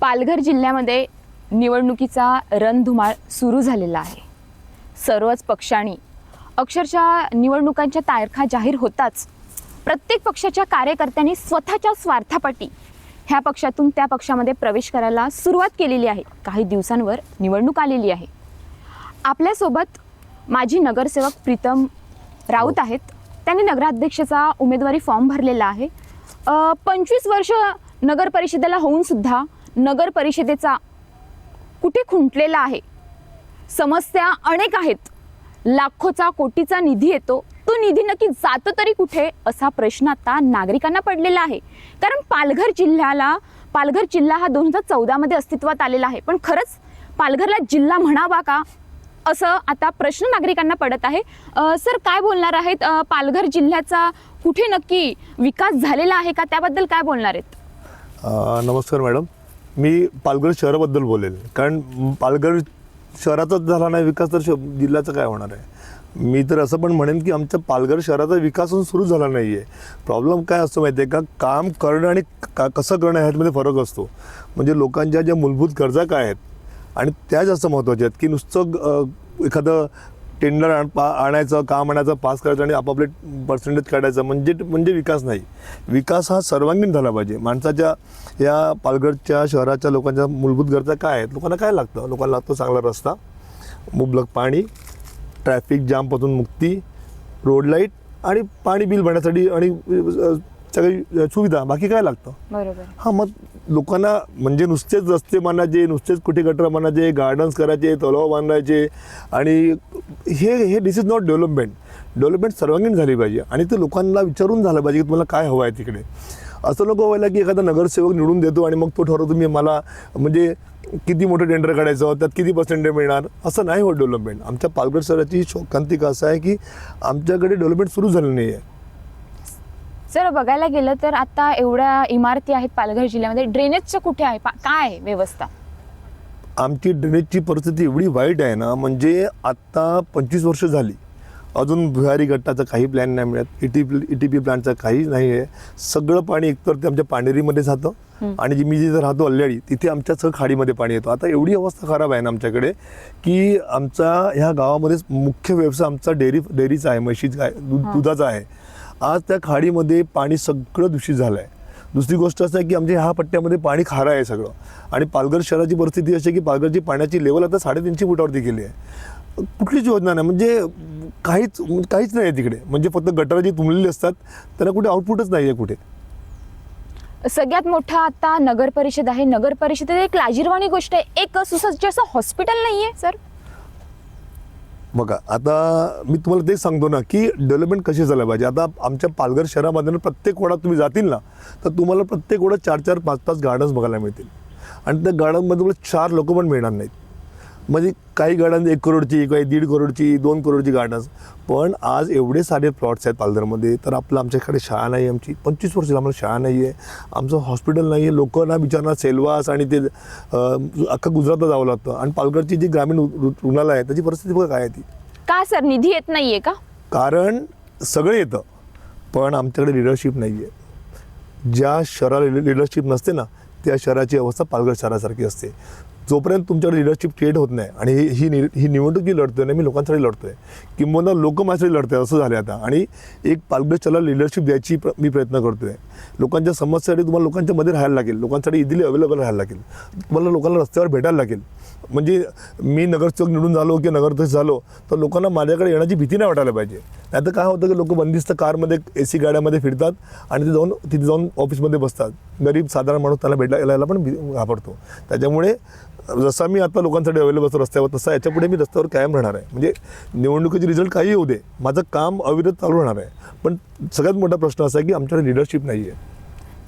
पालघर जिल्ह्यामध्ये निवडणुकीचा रणधुमाळ सुरू झालेला आहे. सर्वच पक्षांनी अक्षरशः निवडणुकांच्या तारखा जाहीर होताच. प्रत्येक पक्षाच्या कार्यकर्त्यांनी स्वतःच्या स्वार्थापाठी ह्या पक्षातून त्या पक्षामध्ये प्रवेश करायला सुरुवात केलेली आहे. काही दिवसांवर निवडणूक आलेली आहे. आपल्यासोबत माजी नगरसेवक प्रीतम राऊत आहेत. त्यांनी नगराध्यक्षाचा उमेदवारी फॉर्म भरलेला आहे. पंचवीस वर्ष नगर परिषदेला होऊन सुद्धा नगर परिषदेचा कुठे खुंटलेला आहे? समस्या अनेक आहेत. लाखोचा कोटीचा निधी येतो. तो निधी नक्की जातो तरी कुठे? असा प्रश्न आता नागरिकांना पडलेला आहे. कारण पालघर जिल्ह्याला पालघर जिल्हा हा दोन हजार चौदामध्ये अस्तित्वात आलेला आहे. पण खरंच पालघरला जिल्हा म्हणावा का? असं आता प्रश्न नागरिकांना पडत आहे. सर काय बोलणार आहेत? पालघर जिल्ह्याचा कुठे नक्की विकास झालेला आहे का? त्याबद्दल काय बोलणार आहेत? नमस्कार मॅडम. मी पालघर शहराबद्दल बोलेल. कारण पालघर शहराचाच झाला नाही विकास तर श जिल्ह्याचा काय होणार आहे? मी तर असं पण म्हणेन की आमच्या पालघर शहराचा विकास सुरू झाला नाही आहे प्रॉब्लेम काय असतो माहिती आहे का? काम करणं आणि का कसं करणं ह्याच्यामध्ये फरक असतो. म्हणजे लोकांच्या ज्या मूलभूत गरजा काय आहेत? आणि त्या जास्त महत्त्वाच्या आहेत की नुसतं एखादं टेंडर आण पा आणायचं काम आणायचं पास करायचं आणि आपापले पर्सेंटेज काढायचं. म्हणजे म्हणजे विकास नाही. विकास हा सर्वांगीण झाला पाहिजे. माणसाच्या या पालघरच्या शहराच्या लोकांच्या मूलभूत गरजा काय आहेत? लोकांना काय लागतं? लोकांना लागतो चांगला रस्ता मुबलक पाणी ट्रॅफिक जामपासून मुक्ती रोड लाइट आणि पाणी बिल भरण्यासाठी आणि सगळी सुविधा बाकी काय लागतं? बरोबर. हां मग लोकांना म्हणजे नुसतेच रस्ते बांधायचे नुसतेच कुठे गटर बांधायचे गार्डन्स करायचे तलाव बांधायचे आणि हे हे this is not development development सर्वांगीण झाली पाहिजे आणि ते लोकांना विचारून झालं पाहिजे की तुम्हाला काय हवं आहे तिकडे. असं नको व्हायला की एखादा नगरसेवक निवडून देतो आणि मग तो ठरवतो मी मला म्हणजे किती मोठं टेंडर काढायचं त्यात किती पर्सेंटेज मिळणार? असं नाही होत डेव्हलपमेंट आमच्या पालघर शहराची शोकांतिका असं आहे की आमच्याकडे डेव्हलपमेंट सुरू झालं नाही आहे जर बघायला गेलं तर आता एवढ्या इमारती आहेत पालघर जिल्ह्यामध्ये. ड्रेनेजचं कुठे आहे? काय आहे व्यवस्था? आमची ड्रेनेजची परिस्थिती एवढी वाईट आहे ना म्हणजे आत्ता पंचवीस वर्ष झाली. अजून भुयारी गट्टाचा काही प्लॅन नाही मिळत E T P E T P प्लॅनचा काही नाही आहे. सगळं पाणी एकतर ते आमच्या पाणेरीमध्ये जातं आणि जी मी जिथे राहतो अल्ल्याळी तिथे आमच्या सगळं खाडीमध्ये पाणी येतो. आता एवढी अवस्था खराब आहे ना आमच्याकडे की आमचा ह्या गावामध्ये मुख्य व्यवसाय आमचा डेअरी डेअरीचा आहे म्हशीचा आहे दूध दुधाचा आहे. आज त्या खाडीमध्ये पाणी सगळं दूषित झालं आहे दुसरी गोष्ट असं आहे की आमच्या ह्या पट्ट्यामध्ये पाणी खारं आहे सगळं. आणि पालघर शहराची परिस्थिती अशी की पालघरची पाण्याची लेवल आता साडेतीनशे फुटावरती गेली आहे. कुठलीच योजना नाही. म्हणजे काहीच काहीच नाही आहे तिकडे. म्हणजे फक्त गटारं जी तुंबलेली असतात त्यांना कुठे आउटपुटच नाही आहे कुठे. सगळ्यात मोठा आता नगर परिषद आहे. नगर परिषदेत एक लाजीरवाणी गोष्ट आहे. एक सुसज्ज असं हॉस्पिटल नाही आहे सर बघा आता मी तुम्हाला तेच सांगतो ना की डेव्हलपमेंट कशी झालं पाहिजे. आता आमच्या पालघर शहरामध्ये ना प्रत्येक वडात तुम्ही जातील ना तर तुम्हाला प्रत्येक वडात चार चार पाच पाच गार्डन्स बघायला मिळतील. आणि त्या गार्डनमध्ये तुम्हाला चार लोक पण मिळणार नाहीत. म्हणजे काही गार्डन एक करोडची काही दीड करोडची दोन करोडची गार्डन्स पण आज एवढे सारे प्लॉट्स आहेत पालघरमध्ये तर आपलं आमच्याकडे शाळा नाही आहे आमची. पंचवीस वर्ष आम्हाला शाळा नाही आहे आमचं हॉस्पिटल नाही आहे लोकांना विचारणार सेलवास आणि ते अख्खा गुजरातला जावं लागतं. आणि पालघरची जी ग्रामीण रुग्णालय आहे त्याची परिस्थिती बघा काय आहे ती. का सर? निधी येत नाहीये का? कारण सगळं येतं. पण आमच्याकडे लिडरशिप नाही आहे ज्या शहराला लिडरशिप नसते ना त्या शहराची अवस्था पालघर शहरासारखी असते. जोपर्यंत तुमच्याकडे लिडरशिप क्रिएट होत नाही आणि ही ही नि- ही निवडणूक जी लढतोय ना मी लोकांसाठी लढतोय. किंबहुना लोक माझ्यासाठी लढतोय असं झालं आता. आणि एक पालघरच्याला लिडरशिप द्यायची प्र- मी प्रयत्न करतोय. लोकांच्या समस्यासाठी तुम्हाला लोकांच्या मध्ये राहायला लागेल. लोकांसाठी इझिली अवेलेबल राहायला लागेल. तुम्हाला लोकांना रस्त्यावर भेटायला लागेल. म्हणजे मी नगरसेवक निवडून झालो की नगराध्यक्ष झालो तर लोकांना माझ्याकडे येण्याची भीती नाही वाटायला पाहिजे. नाही तर काय होतं की लोक बंदिस्त कारमध्ये ए सी गाड्यामध्ये फिरतात आणि ते जाऊन तिथे जाऊन ऑफिसमध्ये बसतात. गरीब साधारण माणूस त्याला भेटायला पण घाबरतो. त्याच्यामुळे जसा मी आता लोकांसाठी अवेलेबल असतो रस्त्यावर तसा याच्यापुढे मी रस्त्यावर कायम राहणार आहे. म्हणजे निवडणुकीचे रिझल्ट काही येऊ दे माझं काम अविरत चालू राहणार आहे. पण सगळ्यात मोठा प्रश्न असा आहे की आमच्याकडे लिडरशिप नाही आहे.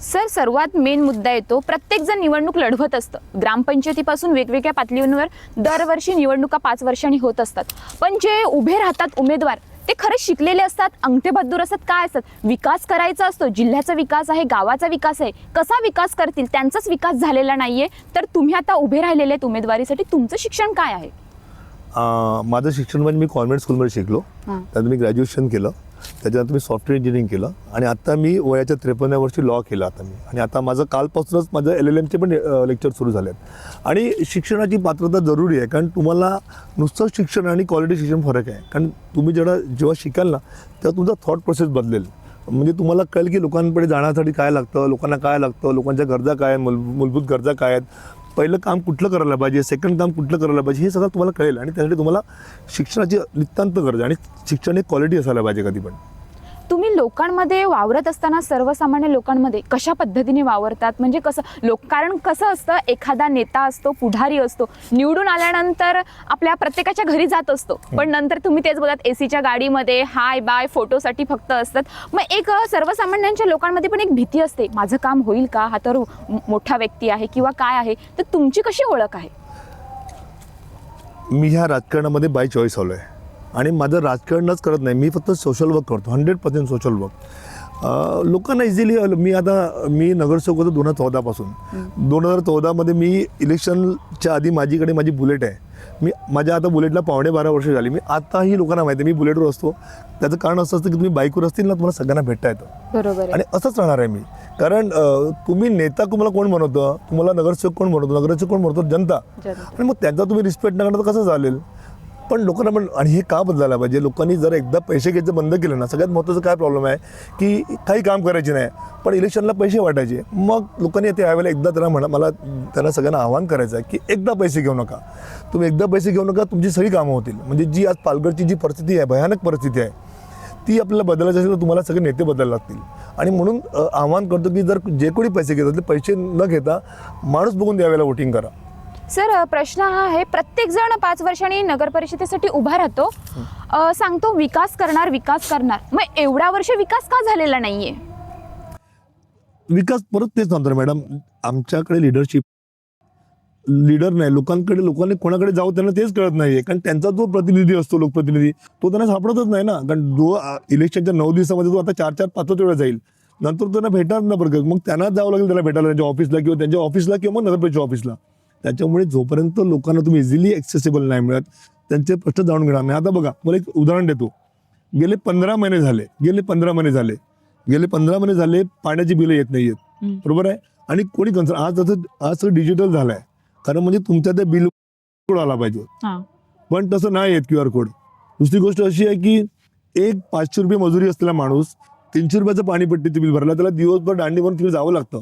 सर सर्वात मेन मुद्दा येतो प्रत्येक जण निवडणूक लढवत असतं. ग्रामपंचायतीपासून वेगवेगळ्या पातळींवर दरवर्षी निवडणुका पाच वर्षांनी होत असतात. पण जे उभे राहतात उमेदवार ते खरंच शिकलेले असतात अंगठेबहादूर असतात काय असतात? विकास करायचा असतो जिल्ह्याचा विकास आहे गावाचा विकास आहे कसा विकास करतील? त्यांचाच विकास झालेला नाहीये. तर तुम्ही आता उभे राहिलेले आहेत उमेदवारीसाठी तुमचं शिक्षण काय आहे? माझं शिक्षण म्हणजे मी कॉन्व्हेंट स्कूलमध्ये शिकलो. त्यात मी ग्रॅज्युएशन केलं. त्याच्यानंतर मी सॉफ्टवेअर इंजिनिअरिंग केलं आणि आता मी वयाच्या त्रेपन्न वर्षी लॉ केला आता मी. आणि आता माझं कालपासूनच माझं एल एल एमचे पण लेक्चर सुरू झाले आहेत आणि शिक्षणाची पात्रता जरुरी आहे कारण तुम्हाला नुसतं शिक्षण आणि क्वालिटी शिक्षण फरक आहे. कारण तुम्ही जेव्हा जेव्हा शिकाल ना तेव्हा तुमचा थॉट प्रोसेस बदलेल. म्हणजे तुम्हाला कळेल की लोकांकडे जाण्यासाठी काय लागतं लोकांना काय लागतं लोकांच्या गरजा काय आहेत मूल मूलभूत गरजा काय आहेत. पहिलं काम कुठलं करायला पाहिजे? सेकंड काम कुठलं करायला पाहिजे? हे सगळं तुम्हाला कळेल आणि त्यासाठी तुम्हाला शिक्षणाची नितांत गरज आहे आणि शिक्षण एक क्वालिटी असायला पाहिजे कधी पण. तुम्ही लोकांमध्ये वावरत असताना सर्वसामान्य लोकांमध्ये कशा पद्धतीने वावरतात? म्हणजे कसं लोक कारण कसं असतं एखादा नेता असतो पुढारी असतो निवडून आल्यानंतर आपल्या प्रत्येकाच्या घरी जात असतो. पण नंतर तुम्ही तेच बघत एसीच्या गाडीमध्ये हाय बाय फोटोसाठी फक्त असतात. मग एक सर्वसामान्यांच्या लोकांमध्ये पण एक भीती असते. माझं काम होईल का? हा तर मोठा व्यक्ती आहे किंवा काय आहे? तर तुमची कशी ओळख आहे? मी ह्या राजकारणामध्ये बाय चॉईस आलो आहे आणि माझं राजकारणच करत नाही. मी फक्त सोशल वर्क करतो. हंड्रेड पर्सेंट सोशल वर्क लोकांना इझिली मी आता मी नगरसेवक होतो दोन हजार चौदापासून दोन हजार चौदामध्ये मी इलेक्शनच्या आधी माझीकडे माझी बुलेट आहे. मी माझ्या आता बुलेटला पावणे बारा वर्ष झाली. मी आताही लोकांना माहिती आहे मी बुलेटवर असतो. त्याचं कारण असं असतं की तुम्ही बाईकवर असतील ना तुम्हाला सगळ्यांना भेटता येतं. बरोबर आणि असंच राहणार आहे मी. कारण तुम्ही नेता तुम्हाला कोण बनवतं? तुम्हाला नगरसेवक कोण बनवतो? नगरसेवक कोण बनवतो? जनता. आणि मग त्यांचा तुम्ही रिस्पेक्ट न करता कसं चालेल? पण लोकांना पण आणि हे का बदलायला पाहिजे? लोकांनी जर एकदा पैसे घ्यायचं बंद केलं ना सगळ्यात महत्त्वाचं काय प्रॉब्लेम आहे? की काही काम करायचे नाही पण इलेक्शनला पैसे वाटायचे. मग लोकांनी ते यावेळेला एकदा त्यांना म्हणा मला त्यांना सगळ्यांना आव्हान करायचं आहे की एकदा पैसे घेऊ नका. तुम्ही एकदा पैसे घेऊ नका तुमची सगळी कामं होतील. म्हणजे जी आज पालघरची जी परिस्थिती आहे भयानक परिस्थिती आहे ती आपल्याला बदलायची असेल तर तुम्हाला सगळे नेते बदलायला लागतील. आणि म्हणून आवाहन आव्हान करतो की जर जे कोणी पैसे घेतात ते पैसे न घेता माणूस बघून द्यावेला वोटिंग करा. सर प्रश्न हा आहे प्रत्येक जण पाच वर्षांनी नगर परिषदेसाठी उभा राहतो. अ, सांगतो विकास करणार विकास करणार. मग एवढा वर्ष विकास का झालेला नाहीये? विकास परत तेच सांगतो ना मॅडम. आमच्याकडे लिडरशिप लीडर नाही. लोकांकडे लोकांनी कोणाकडे जाऊ त्यांना तेच कळत नाहीये. कारण त्यांचा जो प्रतिनिधी असतो लोकप्रतिनिधी तो त्यांना सापडतच नाही ना. कारण जो आ, इलेक्शनच्या नऊ दिवसामध्ये तो आता चार चार पाच पाच वेळा जाईल नंतर तो त्यांना भेटणार ना बरं मग त्यांना जावं लागेल त्याला भेटायला त्यांच्या ऑफिसला किंवा त्यांच्या ऑफिसला किंवा मग नगरपरिषद ऑफिसला त्याच्यामुळे जोपर्यंत लोकांना तुम्ही इझिली ॲक्सेसिबल नाही मिळत त्यांचे प्रश्न जाणून घेणार नाही. आता बघा मला एक उदाहरण देतो. गेले पंधरा महिने झाले गेले पंधरा महिने झाले. गेले पंधरा महिने झाले पाण्याची बिलं येत नाही आहेत. बरोबर आहे? आणि कोणी कन्सर्न आज असं आज सगळं डिजिटल झालं आहे खरं म्हणजे तुमच्या त्या बिल कोड आला पाहिजे. पण तसं नाही येत क्यू आर कोड. दुसरी गोष्ट अशी आहे की एक पाचशे रुपये मजुरी असलेला माणूस तीनशे रुपयाचं पाणीपट्टीचं बिल भरला त्याला दिवसभर दांडी भरून तिकडे जावं लागतं.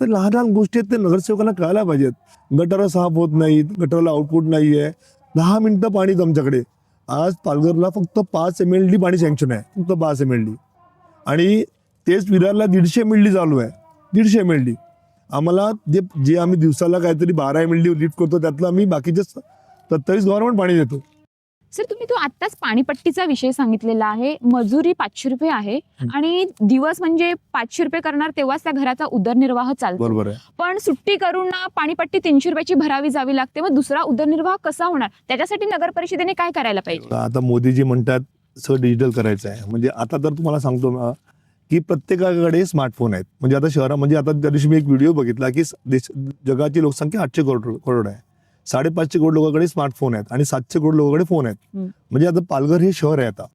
तर लहान लहान गोष्टी आहेत ते नगरसेवकांना कळायला पाहिजेत. गटारं साफ होत नाहीत गटाराला आउटपुट नाही आहे. दहा मिनटं पाणी आमच्याकडे. आज पालघरला फक्त पाच एम एल डी पाणी सँक्शन आहे. फक्त पाच एम एल डी आणि तेच विरारला दीडशे एम एल डी चालू आहे. दीडशे एम एल डी आम्हाला जे जे आम्ही दिवसाला काहीतरी बारा एम एल डी लिफ्ट करतो त्यातलं आम्ही बाकीचे सत्तावीस गव्हर्नमेंट पाणी देतो. सर तुम्ही तो आत्ताच पाणीपट्टीचा विषय सांगितलेला आहे. मजुरी पाचशे रुपये आहे. आणि दिवस म्हणजे पाचशे रुपये करणार तेव्हाच त्या घराचा उदरनिर्वाह चालतो. पण सुट्टी करून ना पाणीपट्टी तीनशे रुपयाची भरावी जावी लागते. मग दुसरा उदरनिर्वाह कसा होणार? त्याच्यासाठी नगर परिषदेने काय करायला पाहिजे? आता मोदीजी म्हणतात सगळं डिजिटल करायचं आहे. म्हणजे आता तर तुम्हाला सांगतो ना की प्रत्येकाकडे स्मार्टफोन आहेत. म्हणजे आता शहरा म्हणजे आता त्या दिवशी मी एक व्हिडिओ बघितला की जगाची लोकसंख्या आठशे करोड करोड आहे. साडेपाचशे करोड लोकांकडे स्मार्टफोन आहेत आणि सातशे करोड लोकांकडे फोन आहेत. म्हणजे आता पालघर हे शहर आहे आता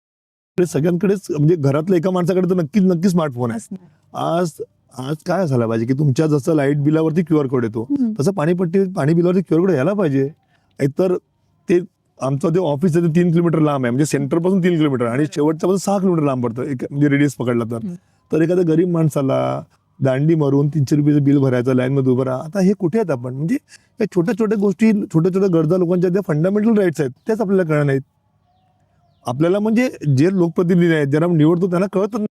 ते सगळ्यांकडेच म्हणजे घरातल्या एका माणसाकडे तर नक्कीच नक्की स्मार्टफोन आहे. आज आज काय असायला पाहिजे की तुमच्या जसं लाइट बिलावरती क्यू आर कोड येतो. तसं पाणीपट्टी पाणी बिलावरती क्यू आर कोड यायला पाहिजे एकतर ते आमचं जे ऑफिस आहे ते तीन किलोमीटर लांब आहे म्हणजे सेंटरपासून तीन किलोमीटर आणि शेवटच्या पासून सहा किलोमीटर लांब पडतं एक म्हणजे रेडियस पकडला तर. तर एखाद्या गरीब माणसाला दांडी मारून तीनशे रुपयाचं बिल भरायचं लाईन मध्ये उभं राहा. आता हे कुठे आहेत आपण? म्हणजे या छोट्या छोट्या गोष्टी छोट्या छोट्या गरजा लोकांच्या ज्या फंडामेंटल राईट्स आहेत त्याच आपल्याला कळणार नाहीत. आपल्याला म्हणजे जे लोकप्रतिनिधी आहेत ज्यांना आपण निवडतो त्यांना कळत नाही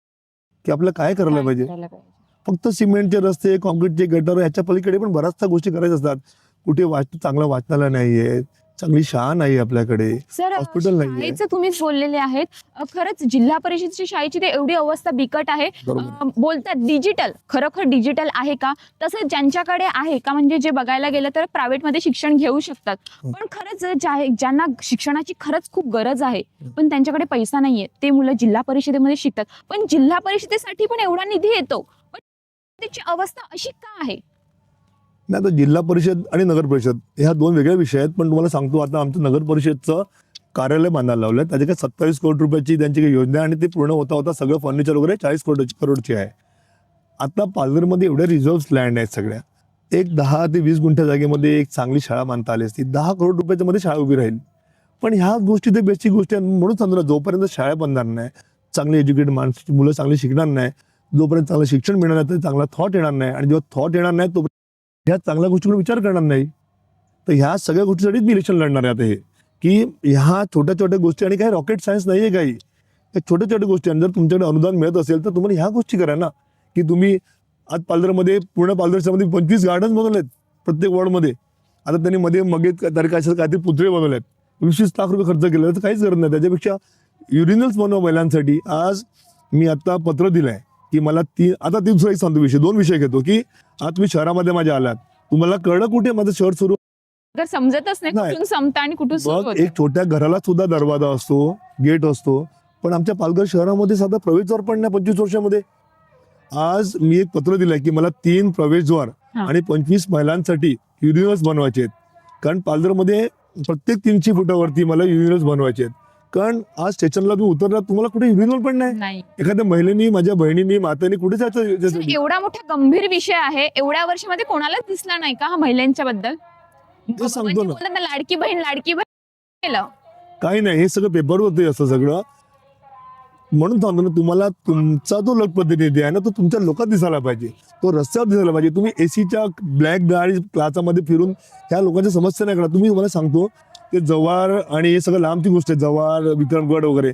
की आपल्याला काय करायला पाहिजे? फक्त सिमेंटचे रस्ते कॉन्क्रीटचे गटर ह्याच्या पलीकडे पण बऱ्याचशा गोष्टी करायच्या असतात. कुठे वाच चांगलं वाचनालय नाहीये. चांगली शाळा नाही आपल्याकडे. सर हॉस्पिटल नाहीये. शाळेचं तुम्हीच बोललेले आहेत. अ, खरंच जिल्हा परिषदेची शाळेची ते एवढी अवस्था बिकट आहे. बरोबर. अ, बोलतात डिजिटल खरोखर डिजिटल आहे का? तसं ज्यांच्याकडे आहे का? म्हणजे जे बघायला गेलं तर प्रायव्हेटमध्ये शिक्षण घेऊ शकतात. हं. पण खरंच ज्या- ज्यांना शिक्षणाची खरंच खूप गरज आहे पण त्यांच्याकडे पैसा नाहीये. ते मुलं जिल्हा परिषदेमध्ये शिकतात. पण जिल्हा परिषदेसाठी पण एवढा निधी येतो. पण त्याची अवस्था अशी का आहे? नाही आता जिल्हा परिषद आणि नगर परिषद ह्या दोन वेगळ्या विषय आहेत पण तुम्हाला सांगतो आता आमचं नगर परिषदचं कार्यालय बांधायला लावलं त्याचे काय सत्तावीस कोटी रुपयाची त्यांची काही योजना आणि ते पूर्ण होता होता सगळं फर्निचर वगैरे चाळीस कोटी करोडची आहे. आता पालघरमध्ये एवढ्या रिझर्व्ह लँड आहेत सगळ्या. एक दहा ते वीस गुंठ्या जागेमध्ये एक चांगली शाळा बांधता आली असती. दहा करोड रुपयाच्या मध्ये शाळा उभी राहील. पण ह्या गोष्टी ते बेस्टची गोष्टी आहे म्हणून सांगतो जोपर्यंत शाळा बनणार नाही चांगली एज्युकेटेड माणसाची मुलं चांगली शिकणार नाही जोपर्यंत चांगलं शिक्षण मिळणार नाही तर चांगला थॉट येणार नाही. आणि जेव्हा थॉट येणार नाही तो ह्या चांगल्या गोष्टीकडे विचार करणार नाही. तर ह्या सगळ्या गोष्टीसाठीच मी इलेक्शन लढणार आहे आता हे. की ह्या छोट्या छोट्या गोष्टी आणि काही रॉकेट सायन्स नाही आहे काही. या छोट्या छोट्या गोष्टी आणि जर तुमच्याकडे अनुदान मिळत असेल तर तुम्हाला ह्या गोष्टी करा ना. की तुम्ही आज पालघरमध्ये पूर्ण पालघरच्यामध्ये पंचवीस गार्डन बनवलेत प्रत्येक वॉर्डमध्ये आता त्यांनी मध्ये मगे काय काहीतरी पुतळे बनवलेत. वीस वीस लाख रुपये खर्च केले तर काहीच गरज नाही. त्याच्यापेक्षा युरिनल्स बनवा महिलांसाठी. आज मी आत्ता पत्र दिलं आहे की मला ती आता ती दुसरा एक सांगतो विषय दोन विषय घेतो की आज तुम्ही शहरामध्ये माझ्या आलात तुम्हाला कळलं कुठे माझं शहर सुरू? तर समजतच नाही नाही. कुठून संपतं आणि कुठून सुरू मग होतं? एक छोट्या घराला सुद्धा दरवाजा असतो गेट असतो पण आमच्या पालघर शहरामध्ये साधा प्रवेशद्वार पण नाही पंचवीस वर्षामध्ये. आज मी एक पत्र दिलंय की मला तीन प्रवेशद्वार हा. आणि पंचवीस महिलांसाठी युनिवर्स बनवायचे आहेत. कारण पालघरमध्ये प्रत्येक तीनशे फुटावरती मला युनिवर्स बनवायचे आहेत. कारण आज स्टेशनला तुम्ही उतरला तुम्हाला कुठे युनिवर्स पण नाही. एखाद्या महिलेनी माझ्या बहिणीनी मातानी कुठे जायचं? एवढा मोठा गंभीर विषय आहे. एवढ्या वर्षामध्ये कोणालाच दिसला नाही का हा महिलांच्या बद्दल? सांगतो ना. लाडकी बहीण लाडकी बहीण केलं. काही नाही हे सगळं पेपर होते असं सगळं. म्हणून सांगतो ना तुम्हाला तुमचा जो लोकप्रतिनिधी आहे ना तो तुमच्या लोकात दिसायला पाहिजे. तो रस्त्यावर दिसायला पाहिजे. तुम्ही एसीच्या ब्लॅक गाडी क्लासामध्ये फिरून ह्या लोकांच्या समस्या नाही करा तुम्ही मला सांगतो ते जवार आणि हे सगळं लांबची गोष्ट आहे जवार विक्रमगड वगैरे.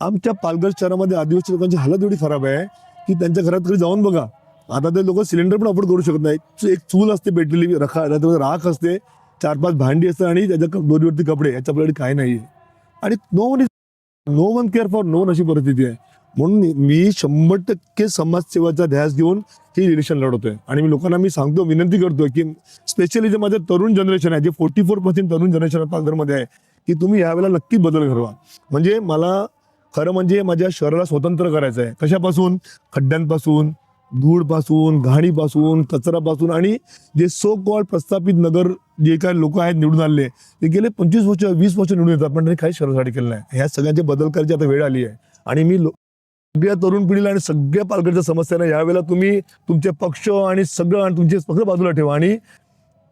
आमच्या पालघर शहरामध्ये आदिवासी लोकांची हालत एवढी खराब आहे की त्यांच्या घरात तरी जाऊन बघा. आता ते लोक सिलेंडर पण अफोर्ड करू शकत नाही एक चूल असते पेटलेली रखा राख असते चार पाच भांडी असते आणि त्याच्या दोरीवरती कपडे याच्याकडे काही नाही आणि no one no one care for no अशी परिस्थिती आहे. म्हणून मी शंभर टक्के समाजसेवाचा ध्यास घेऊन हे इलेक्शन लढवतोय. आणि मी लोकांना मी सांगतो विनंती करतोय की स्पेशली जे माझं तरुण जनरेशन आहे जे फोर्टी फोर पर्सेंट तरुण जनरेशन पालघरमध्ये आहे की तुम्ही यावेळेला नक्की बदल घडवा. म्हणजे मला खरं म्हणजे माझ्या शहराला स्वतंत्र करायचं आहे. कशापासून? खड्ड्यांपासून धूळपासून घाणीपासून कचरापासून आणि जे सो कॉल प्रस्थापित नगर जे काही लोक आहेत निवडून आले ते गेले पंचवीस वर्ष वीस वर्ष निवडून येतात पण त्यांनी काही शहरासाठी केलं नाही. ह्या सगळ्यांचे बदल करायची आता वेळ आली आहे. आणि मी लो- सगळ्या तरुण पिढीला आणि सगळ्या पालघरच्या समस्यांना यावेळेला तुम्ही तुमचे पक्ष आणि सगळं आणि तुमचे पक्ष बाजूला ठेवा आणि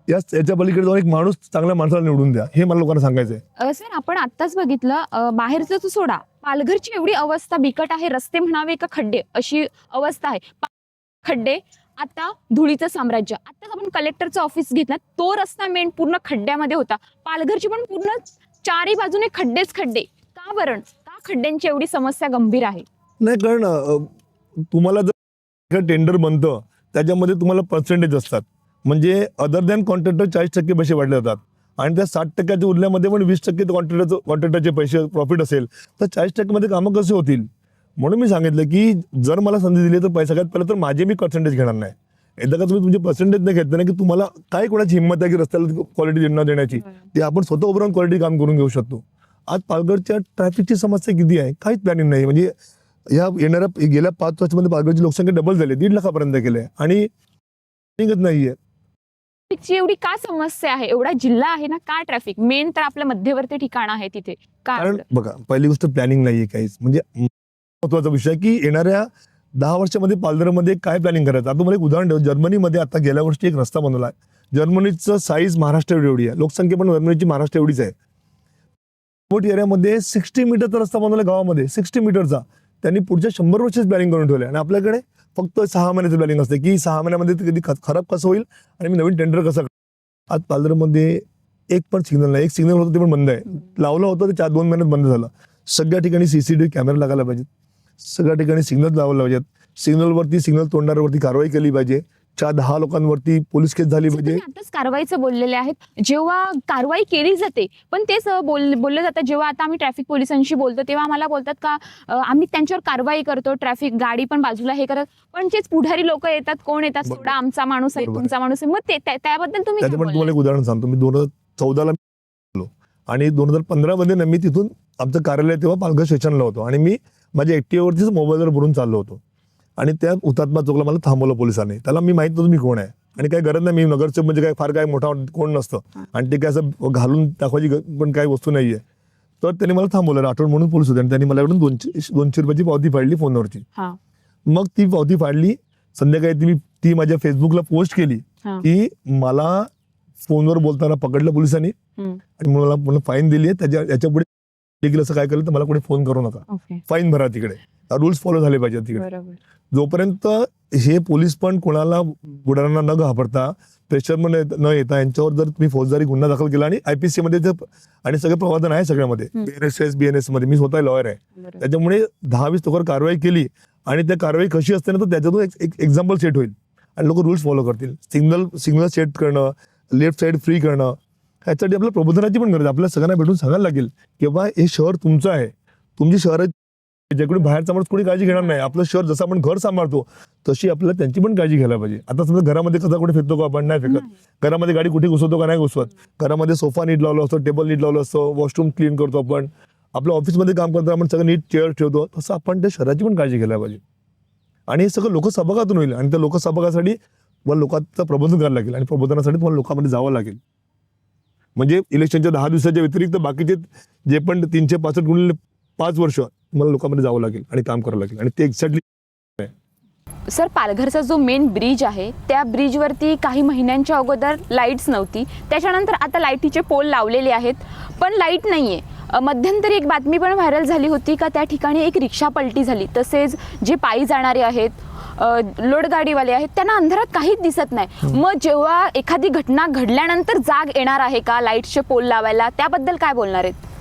या याच्या पलीकडे जाऊन एक माणूस चांगल्या माणसाला निवडून द्या. हे मला लोकांना सांगायचं आहे अ, सर आपण आताच बघितलं बाहेरचं तू सोडा पालघरची एवढी अवस्था बिकट आहे रस्ते म्हणावे का खड्डे अशी अवस्था आहे. पा- खड्डे आता धुळीचं साम्राज्य. आताच आपण कलेक्टरचं ऑफिस घेतलं तो रस्ता मेन पूर्ण खड्ड्यामध्ये होता. पालघरची पण पूर्ण चारही बाजूने खड्डेच खड्डे. का बरण का खड्ड्यांची एवढी समस्या गंभीर आहे? नाही कारण अं, तुम्हाला जर टेंडर बनतं त्याच्यामध्ये तुम्हाला पर्सेंटेज असतात. म्हणजे अदर दॅन कॉन्ट्रॅक्टर चाळीस टक्के पैसे वाढले जातात. आणि त्या साठ टक्क्याच्या उरल्यामध्ये पण वीस टक्के कॉन्ट्रॅक्टरचं कॉन्ट्रॅक्टरचे पैसे प्रॉफिट असेल तर चाळीस टक्क्यामध्ये कामं कसे होतील? म्हणून मी सांगितलं की जर मला संधी दिली तर पैसा सगळ्यात पहिलं तर माझे मी पर्सेंटेज घेणार नाही. एकदा का तुम्ही तुमचे पर्सेंटेज नाही घेतलं ना की तुम्हाला काय कोणाची हिंमत आहे की रस्त्याला क्वालिटी न देण्याची? ते आपण स्वतः उभं राहून क्वालिटी काम करून घेऊ शकतो. आज पालघरच्या ट्रॅफिकची समस्या किती आहे? काहीच प्लॅनिंग नाही. म्हणजे या येणाऱ्या गेल्या पाच वर्षामध्ये पालघरची लोकसंख्या डबल झाली दीड लाखापर्यंत गेले आणि निघत नाहीये. ट्रॅफिकची एवढी का समस्या आहे? एवढा जिल्हा आहे ना का ट्रॅफिक मेन तर आपलं मध्यवर्ती ठिकाण आहे तिथे. कारण बघा पहिली गोष्ट प्लॅनिंग नाहीये काहीच. म्हणजे महत्त्वाचा विषय की येणाऱ्या दहा वर्षामध्ये पालघरमध्ये काय प्लॅनिंग करायचं? आता तुम्हाला एक उदाहरण देऊ. जर्मनीमध्ये आता गेल्या वर्षी एक रस्ता बनवला आहे. जर्मनीचं साईज महाराष्ट्र एवढी आहे. लोकसंख्या पण जर्मनीची महाराष्ट्र एवढीच आहे. एरियामध्ये सिक्स्टी मीटरचा रस्ता बनवला गावामध्ये. सिक्स्टी मीटरचा त्यांनी पुढच्या शंभर वर्षच बॅलिंग करून ठेवले आणि आपल्याकडे फक्त सहा महिन्याचं बॅलिंग असते की सहा महिन्यामध्ये ते कधी खराब कसं होईल आणि मी नवीन टेंडर कसं आज पालघरमध्ये एक पण सिग्नल नाही. एक सिग्नल होतं ते पण बंद आहे. लावलं होतं ते चार दोन महिन्यात बंद झालं. सगळ्या ठिकाणी C C T V camera लागायला पाहिजेत. सगळ्या ठिकाणी सिग्नल लावायला पाहिजेत. सिग्नलवरती सिग्नल तोडणाऱ्यावरती कारवाई केली पाहिजे. चार दहा लोकांवरती पोलीस केस झाली पाहिजे. आताच कारवाईचं बोललेले आहेत. जेव्हा कारवाई केली जाते पण तेच बोल बोललं जातं. जेव्हा आता आम्ही ट्रॅफिक पोलिसांशी बोलतो तेव्हा आम्हाला बोलतात का आम्ही त्यांच्यावर कारवाई करतो ट्रॅफिक गाडी पण बाजूला हे करत पण तेच पुढारी लोक येतात कोण येतात. थोडा आमचा माणूस आहे. तुमचा माणूस आहे. मग त्याबद्दल तुम्ही? तुम्हाला एक उदाहरण सांगतो. मी दोन हजार चौदाला आलो. आणि दोन हजार पंधरा मध्ये ना मी तिथून आमचं कार्यालय तेव्हा पालघर स्टेशनला होतो. आणि मी माझ्या ऍक्टिव्हवरतीच मोबाईलवर भरून चाललो होतो. आणि त्या हुतात्मा चौकला मला थांबवलं पोलिसांनी. त्याला मी माहीत नव्हतं मी कोण आहे. आणि काही गरज नाही मी नगरसेवक म्हणजे काय फार काय मोठा कोण नसतं. आणि ते काय असं घालून दाखवायची पण काही वस्तू नाहीये. तर त्यांनी मला थांबवलं राठोड म्हणून पोलीस होते. आणि त्यांनी माझ्याकडून दोनशे दोनशे रुपयाची पावती फाडली फोनवरची हा. मग ती पावती फाडली. संध्याकाळी ती मी ती माझ्या फेसबुकला पोस्ट केली की मला फोनवर बोलताना पकडलं पोलिसांनी. आणि मला मला फाईन दिली आहे. त्याच्या याच्यापुढे देखील असं काय केलं तर मला कोणी फोन करू नका. फाईन भरा तिकडे. रूल्स फॉलो झाले पाहिजे तिकडे. जोपर्यंत हे पोलीस पण कोणाला बुडारांना न घाबरता प्रेशर न न येता यांच्यावर जर तुम्ही फौजदारी गुन्हा दाखल केला आणि आयपीसी मध्ये आणि सगळं प्रवादन आहे सगळ्यामध्ये हम्म. बीएनएसमध्ये मी स्वतः लॉयर आहे. त्याच्यामुळे दहा वीस लोकांवर कारवाई केली आणि त्या कारवाई कशी असते ना तर त्याच्यातून एक- एक एक्झाम्पल सेट होईल. आणि लोक रूल्स फॉलो करतील. सिग्नल सिग्नल सेट करणं लेफ्ट साईड फ्री करणं ह्यासाठी आपल्याला प्रबोधनाची पण गरज. आपल्याला सगळ्यांना भेटून सांगायला लागेल की बा हे शहर तुमचं आहे. तुमची शहर ज्याकडे बाहेरचा माणूस कोणी काळजी घेणार नाही आपलं शहर जसं आपण घर सांभाळतो तशी आपल्याला त्यांची पण काळजी घ्यायला पाहिजे. आता समजा घरामध्ये कसा कुठे फेकतो का आपण नाही फेकत घरामध्ये गाडी कुठे घुसवतो का नाही घुसवत. घरामध्ये सोफा नीट लावला असतो टेबल नीट लावलं असतं वॉशरूम क्लीन करतो आपण. आपल्या ऑफिसमध्ये काम करतो आपण सगळं नीट चेअर ठेवतो तसं आपण त्या शहराची पण काळजी घ्यायला पाहिजे. आणि हे सगळं लोकसहभागातून होईल. आणि त्या लोकसहभागासाठी मला लोकांचं प्रबोधन करायला लागेल. आणि प्रबोधनासाठी तुम्हाला लोकांमध्ये जावं लागेल. म्हणजे इलेक्शनच्या दहा दिवसाच्या व्यतिरिक्त बाकीचे जे पण तीनशे पासष्ट गुणिले पाच वर्ष मला लोकांमध्ये जावं लागेल आणि काम करावं लागेल. आणि ते एक्झॅक्टली सर पालघरचा जो मेन ब्रिज आहे त्या ब्रिजवरती काही महिन्यांच्या अगोदर लाईट्स नव्हती. त्याच्यानंतर आता लाईटीचे पोल लावलेले आहेत. पण लाइट नाहीये. अ, मध्यंतरी एक बातमी पण व्हायरल झाली होती का त्या ठिकाणी एक रिक्षा पलटी झाली. तसेच जे पायी जाणारे आहेत लोडगाडीवाले आहेत त्यांना अंधारात काहीच दिसत नाही. मग जेव्हा एखादी घटना घडल्यानंतर जाग येणार आहे का लाईटचे पोल लावायला? त्याबद्दल काय बोलणार आहेत?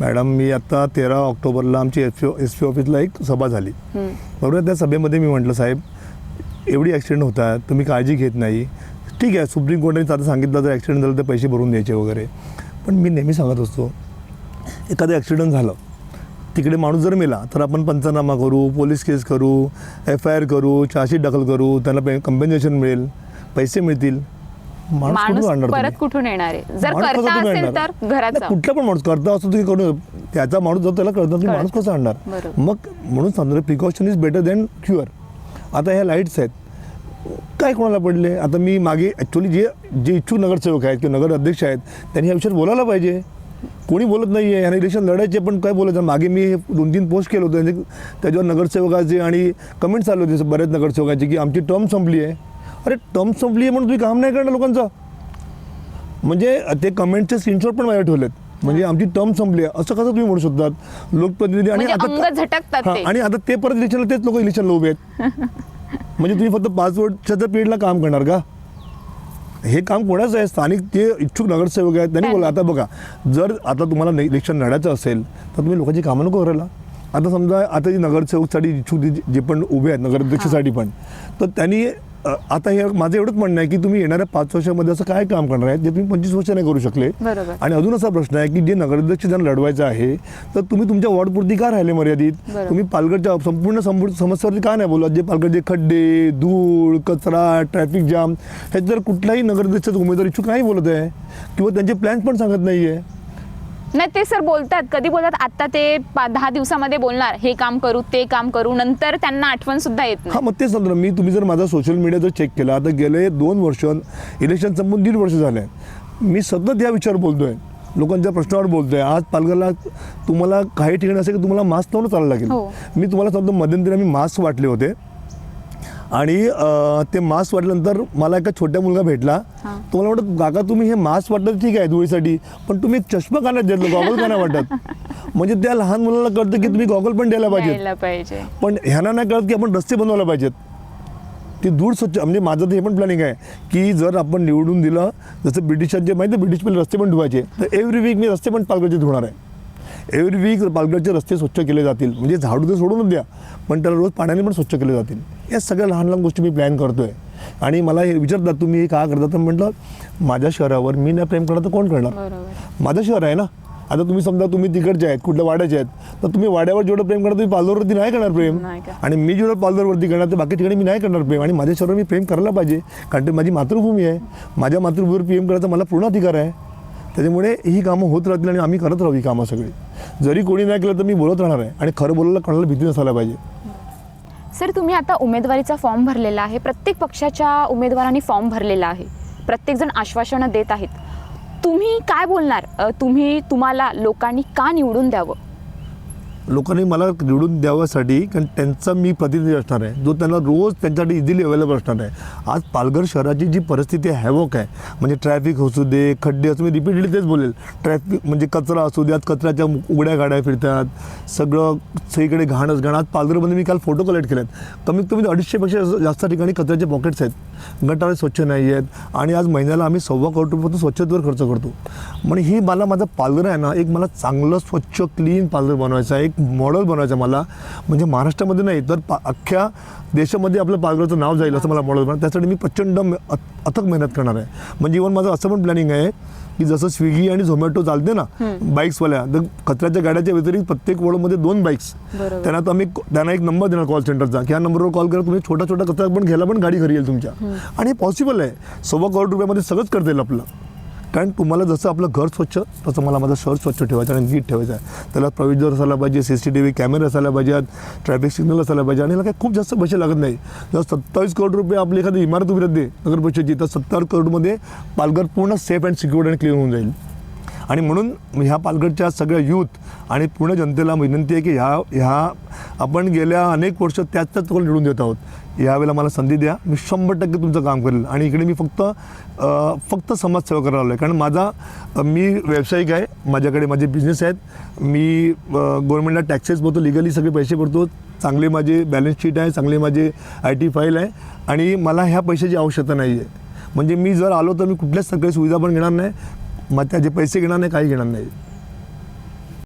मॅडम मी आता तेरा ऑक्टोबरला आमची एस पी एस पी ऑफिसला एक सभा झाली. बरोबर त्या सभेमध्ये मी म्हटलं साहेब एवढी ॲक्सिडेंट होतात तुम्ही काळजी घेत नाही. ठीक आहे सुप्रीम कोर्टाने आता सांगितलं जर ॲक्सिडेंट झालं तर पैसे भरून द्यायचे वगैरे. पण मी नेहमी सांगत असतो एखादं ॲक्सिडेंट झालं तिकडे माणूस जर मेला तर आपण पंचनामा करू पोलीस केस करू एफ आय आर करू चार्जशीट दाखल करू त्यांना कंपेन्सेशन मिळेल पैसे मिळतील. माणूस परत? कुठून येणार आहे? जर करता असेल? तर नाही, कुठला पण माणूस करता असतो तुम्ही करू. त्याचा माणूस जो त्याला कळतं कळतं. माणूस कसा आणणार. मग म्हणून सांगतो precaution is better than cure आता ह्या लाईट्स आहेत. काय कोणाला पडले? आता मी मागे ॲक्च्युली जे जे इच्छुक नगरसेवक आहेत किंवा नगर अध्यक्ष आहेत त्यांनी या विषयावर बोलायला पाहिजे. कोणी बोलत नाही आहे आणि इलेक्शन लढायचे पण काय बोलायचं? मागे मी दोन तीन पोस्ट केलं होतं. त्याच्यावर नगरसेवकाचे आणि कमेंट्स आले होते. बऱ्याच नगरसेवकाचे की आमची टर्म संपली आहे. अरे टर्म संपली आहे म्हणून तुम्ही काम नाही करणार लोकांचं. म्हणजे ते कमेंटचे स्क्रीनशॉट पण माझ्या ठेवलेत. म्हणजे आमची टर्म संपली आहे असं कसं तुम्ही म्हणू शकतात? लोकप्रतिनिधी आणि म्हणजे आता हा, आणि आता ते परत इलेक्शनला तेच लोक इलेक्शनला उभे आहेत. म्हणजे तुम्ही फक्त पाच वर्षाच्या पिरियडला काम करणार का? हे काम कोणाचं आहे? स्थानिक जे इच्छुक नगरसेवक आहेत त्यांनी बोला. आता बघा जर आता तुम्हाला इलेक्शन लढायचं असेल तर तुम्ही लोकांची कामं नको करायला. आता समजा आता जी नगरसेवकसाठी इच्छुक जे- जे पण उभे आहेत नगराध्यक्षासाठी पण तर त्यांनी आता हे माझं एवढंच म्हणणं आहे की तुम्ही येणाऱ्या पाच वर्षामध्ये असं काय काम करणार आहे? जे तुम्ही पंचवीस वर्ष नाही करू शकले. आणि अजून असा प्रश्न आहे की जे नगराध्यक्ष ज्यांना लढवायचं आहे तर तुम्ही तुमच्या वॉर्डपुरती का राहिले मर्यादित. तुम्ही पालघरच्या संपूर्ण संपूर्ण समस्यावरती का नाही बोलत जे पालघरचे खड्डे धूळ कचरा ट्रॅफिक जाम हे जर कुठलाही नगराध्यक्षाचा उमेदवार इच्छुक नाही बोलत आहे. किंवा त्यांचे प्लॅन्स पण सांगत नाही आहे नाही ते सर बोलतात. कधी बोलतात? आता ते दहा दिवसामध्ये बोलणार. हे काम करू ते काम करू. नंतर त्यांना आठवण सुद्धा येत हा मग तेच सांगतो ना, मी तुम्ही जर माझा सोशल मीडिया जर चेक केला तर गेले दोन वर्ष इलेक्शन संपून दीड वर्ष झाले. मी सतत या विचार बोलतोय. लोकांच्या प्रश्नावर बोलतोय. आज पालघरला तुम्हाला काही ठिकाणी असेल की तुम्हाला मास्क लावून चालायला लागेल. हो. मी तुम्हाला सांगतो मध्यंतरी आम्ही मास्क वाटले होते. आणि अं, ते मास्क वाटल्यानंतर मला एका छोट्या मुलगा भेटला. हा. तुम्हाला वाटत काका तुम्ही हे मास्क वाटत ठीक आहे धुळीसाठी पण तुम्ही एक चष्मा का नाही देत गॉगल का नाही वाटत म्हणजे त्या लहान मुलाला कळतं की तुम्ही गॉगल पण द्यायला पाहिजे द्यायला पाहिजे. पण ह्यांना नाही कळत की आपण रस्ते बनवायला पाहिजेत. ती दूर स्वच्छ म्हणजे माझं तर हे पण प्लॅनिंग आहे की जर आपण निवडून दिलं जसं ब्रिटिशांचे माहिती ब्रिटिश पहिले रस्ते पण धुवायचे तर एव्हरी वीक मी रस्ते पण पालघरचे धुणार आहे. एव्हरी वीक पालघरचे रस्ते स्वच्छ केले जातील. म्हणजे झाडू तर सोडूनच द्या पण त्याला रोज पाण्याने पण स्वच्छ केले जातील. या सगळ्या लहान लहान गोष्टी मी प्लॅन करतोय. आणि मला हे विचारतात तुम्ही हे का करता? तर म्हटलं माझ्या शहरावर मी नाही प्रेम करणार तर कोण करणार? माझं शहर आहे ना? आता तुम्ही समजा तुम्ही तिकडचे आहेत कुठल्या वाड्याचे आहेत तर तुम्ही वाड्यावर जेवढं प्रेम करता तुम्ही पालघरवरती नाही करणार प्रेम. आणि मी जेवढं पालघरवरती करणार तर बाकी ठिकाणी मी नाही करणार प्रेम. आणि माझ्या शहरावर मी प्रेम करायला पाहिजे कारण ते माझी मातृभूमी आहे. माझ्या मातृभूमीवर प्रेम करायचा मला पूर्ण अधिकार आहे. त्याच्यामुळे ही कामं होत राहतील आणि आम्ही करत राहू ही कामं सगळी. जरी कोणी नाही केलं तर मी बोलत राहणार आहे आणि खरं बोलायला कोणाला भीती नसायला पाहिजे. सर तुम्ही आता उमेदवारीचा फॉर्म भरलेला आहे. प्रत्येक पक्षाच्या उमेदवारांनी फॉर्म भरलेला आहे. प्रत्येकजण आश्वासनं देत आहेत. तुम्ही काय बोलणार? तुम्ही तुम्हाला लोकांनी का निवडून द्यावं? लोकांनी मला निवडून द्यावासाठी कारण त्यांचा मी प्रतिनिधी असणार आहे. जो त्यांना रोज त्यांच्यासाठी इझिली अवेलेबल असणार आहे. आज पालघर शहराची जी परिस्थिती हॅवोक आहे. म्हणजे ट्रॅफिक असू दे खड्डे असू मी रिपीटली तेच बोलेल. ट्रॅफिक म्हणजे कचरा असू दे आज कचऱ्याच्या उघड्या गाड्या फिरतात. सगळं सगळीकडे घाणच घाण. आज पालघरमध्ये मी काल फोटो कलेक्ट केलेत. कमीत कमी अडीचशेपेक्षा जास्त- ठिकाणी कचऱ्याचे पॉकेट्स आहेत. गटारे स्वच्छ नाही आहेत. आणि आज महिन्याला आम्ही सव्वा करोड रुपये स्वच्छतेवर खर्च करतो. म्हणजे ही मला माझं पालघर आहे ना एक मला चांगलं स्वच्छ क्लीन पालघर बनवायचं आहे. एक मॉडेल बनवायचं मला. म्हणजे महाराष्ट्रामध्ये नाही तर पा अख्ख्या देशामध्ये आपलं पालघरचं नाव जाईल असं मला मॉडेल बनवायचं त्यासाठी मी प्रचंड अथक मेहनत करणार आहे. म्हणजे इव्हन माझं असं पण प्लॅनिंग आहे की जसं स्विगी आणि झोमॅटो चालते ना बाईक्सवाल्या तर कचऱ्याच्या गाड्याच्या व्यतिरिक्त प्रत्येक वॉर्डमध्ये दोन बाईक्स. त्यांना तर आम्ही त्यांना एक नंबर देणार कॉल सेंटरचा की ह्या नंबरवर कॉल करा तुम्ही छोटा छोटा कचरा पण घ्यायला पण गाडी घरी येईल तुमच्या. आणि पॉसिबल आहे. सव्वा करोड रुपयामध्ये सगळंच करता येईल आपलं. कारण तुम्हाला जसं आपलं घर स्वच्छ तसं मला माझं शहर स्वच्छ ठेवायचं आणि नीट ठेवायचं आहे. त्याला प्रवेशद्वार असायला पाहिजे सी सी टी व्ही कॅमेरे असायला पाहिजेत ट्रॅफिक सिग्नल असायला पाहिजे आणि काही खूप जास्त पैसे लागत नाही. जर सत्तावीस करोड रुपये आपली एखादी इमारत उभी राहते नगर परिषदची तर सत्तर करोडमध्ये पालघर पूर्ण सेफ अँड सिक्युअर्ड आणि क्लीन होऊन जाईल. आणि म्हणून ह्या पालघरच्या सगळ्या यूथ आणि पूर्ण जनतेला विनंती आहे की ह्या ह्या आपण गेल्या अनेक वर्ष त्याच त्याच तुम्हाला निवडून देत आहोत. यावेळेला मला संधी द्या. मी शंभर टक्के तुमचं काम करेल. आणि इकडे मी फक्त फक्त समाजसेवा करायला आलो आहे कारण माझा मी व्यावसायिक आहे. माझ्याकडे माझे बिझनेस आहेत. मी गव्हर्नमेंटला टॅक्सेस भरतो. लिगली सगळे पैसे भरतो. चांगले माझे बॅलन्स शीट आहे. चांगले माझे आय टी फाईल आहे. आणि मला ह्या पैशाची आवश्यकता नाही आहे म्हणजे मी जर आलो तर मी कुठल्याच सगळ्या सुविधा पण घेणार नाही. मग त्याचे पैसे घेणार नाही काही घेणार नाही.